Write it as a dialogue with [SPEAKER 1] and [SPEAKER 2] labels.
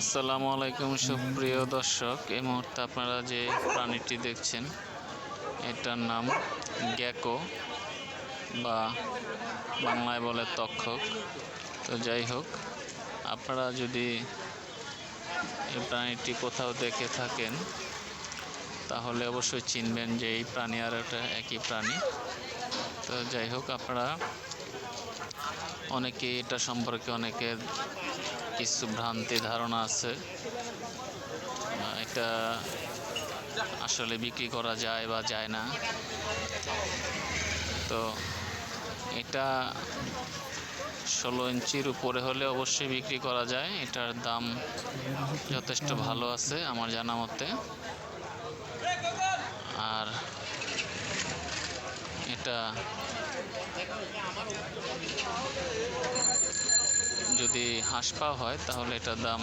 [SPEAKER 1] আসসালামু আলাইকুম, সুপ্রিয় দর্শক। এই মুহূর্তে আপনারা যে প্রাণীটি দেখছেন, এটার নাম গ্যাকো বা বাংলায় বলে তক্ষক তো যাই হোক, আপনারা যদি এই প্রাণীটি কোথাও দেখে থাকেন, তাহলে অবশ্যই চিনবেন যে এই প্রাণী আর এটা একই প্রাণী। তো যাই হোক, আপনারা অনেকে এটা সম্পর্কে অনেকের কিছু ভ্রান্তি ধারণা আছে। এটা আসলে বিক্রি করা যায় বা যায় না। তো এটা ষোলো ইঞ্চির উপরে হলে অবশ্যই বিক্রি করা যায়। এটার দাম যথেষ্ট ভালো আছে আমার জানা মতে। আর এটা যদি হাঁস পা হয় তাহলে এটার দাম